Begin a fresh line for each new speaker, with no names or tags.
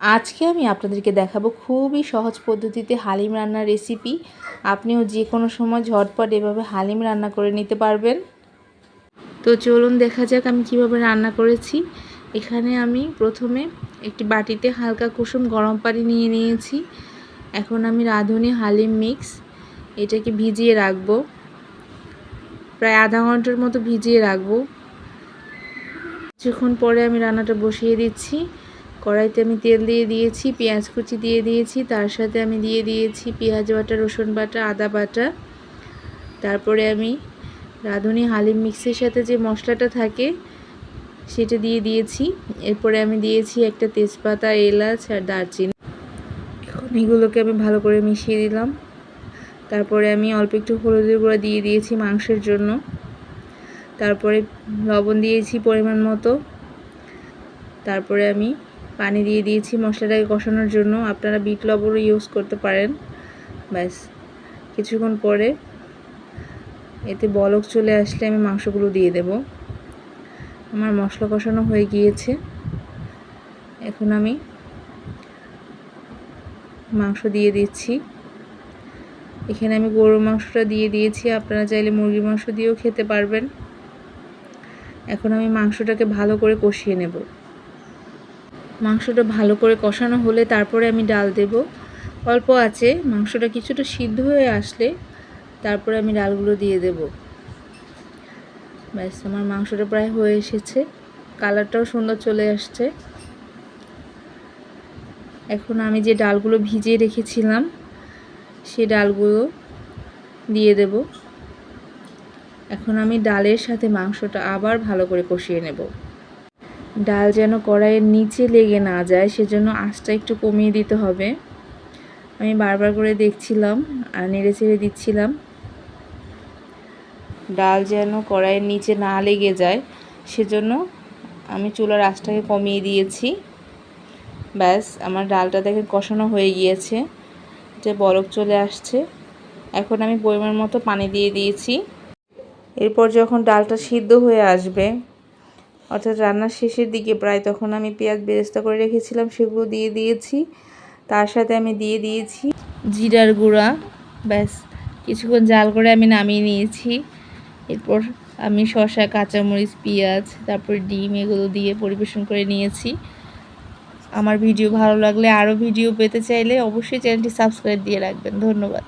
আজকে আমি আপনাদেরকে দেখাবো খুবই সহজ পদ্ধতিতে হালিম রান্নার রেসিপি আপনিও যে কোনো সময় ঝটপট এভাবে হালিম রান্না করে নিতে পারবেন। তো চলুন দেখা যাক আমি কীভাবে রান্না করেছি। এখানে আমি প্রথমে একটি বাটিতে হালকা কুসুম গরম পানি নিয়ে নিয়েছি। এখন আমি রাঁধুনি হালিম মিক্স এটাকে ভিজিয়ে রাখব। প্রায় আধা ঘণ্টার মতো ভিজিয়ে রাখব। কিছুক্ষণ পরে আমি রান্নাটা বসিয়ে দিচ্ছি। কড়াইতে আমি তেল দিয়ে দিয়েছি, পেঁয়াজ কুচি দিয়ে দিয়েছি, তার সাথে আমি দিয়ে দিয়েছি পেঁয়াজ বাটা, রসুন বাটা, আদা বাটা। তারপরে আমি রাঁধুনি হালিম মিক্সের সাথে যে মশলাটা থাকে সেটা দিয়ে দিয়েছি। এরপরে আমি দিয়েছি একটা তেজপাতা, এলাচ আর দারচিনি। এখন এগুলোকে আমি ভালো করে মিশিয়ে দিলাম। তারপরে আমি অল্প একটু হলুদের গুঁড়া দিয়ে দিয়েছি মাংসের জন্য। তারপরে লবণ দিয়েছি পরিমাণ মতো। তারপরে আমি পানি দিয়ে দিয়েছি মশলাটাকে কষানোর জন্য। আপনারা বিট লবণও ইউজ করতে পারেন। ব্যাস, কিছুক্ষণ পরে এতে বলক চলে আসলে আমি মাংসগুলো দিয়ে দেব। আমার মশলা কষানো হয়ে গিয়েছে। এখন আমি মাংস দিয়ে দিচ্ছি। এখানে আমি গরুর মাংসটা দিয়ে দিয়েছি। আপনারা চাইলে মুরগির মাংস দিয়েও খেতে পারবেন। এখন আমি মাংসটাকে ভালো করে কষিয়ে নেব। মাংসটা ভালো করে কষানো হলে তারপরে আমি ডাল দেব। অল্প আছে, মাংসটা কিছুটা সিদ্ধ হয়ে আসলে তারপরে আমি ডালগুলো দিয়ে দেব। ব্যাস, আমার মাংসটা প্রায় হয়ে এসেছে। কালারটাও সুন্দর চলে আসছে। এখন আমি যে ডালগুলো ভিজিয়ে রেখেছিলাম সেই ডালগুলো দিয়ে দেব। এখন আমি ডালের সাথে মাংসটা আবার ভালো করে কষিয়ে নেব। ডাল যেন কড়াইয়ের নিচে লেগে না যায়, সেজন্য আঁচটা একটু কমিয়ে দিতে হবে। আমি বারবার করে দেখছিলাম, আর নেড়ে চেড়ে দিচ্ছিলাম। ডাল যেন কড়াইয়ের নিচে না লেগে যায়, সেজন্য আমি চুলার আঁচটাকে কমিয়ে দিয়েছি। ব্যাস, আমার ডালটা দেখে কষানো হয়ে গিয়েছে। যে বরফ চলে আসছে। এখন আমি পরিমাণ মতো পানি দিয়ে দিয়েছি। এরপর যখন ডালটা সিদ্ধ হয়ে আসবে অর্থাৎ রান্নার শেষের দিকে প্রায় তখন আমি পেঁয়াজ বেরেস্তা করে রেখেছিলাম, সেগুলো দিয়ে দিয়েছি। তার সাথে আমি দিয়ে দিয়েছি জিরার গুঁড়া। ব্যাস, কিছুক্ষণ জাল করে আমি নামিয়ে নিয়েছি। এরপর আমি শশা কাঁচামরিচ, পেঁয়াজ, তারপর ডিম এগুলো দিয়ে পরিবেশন করে নিয়েছি। আমার ভিডিও ভালো লাগলে আরও ভিডিও পেতে চাইলে অবশ্যই চ্যানেলটি সাবস্ক্রাইব দিয়ে রাখবেন। ধন্যবাদ।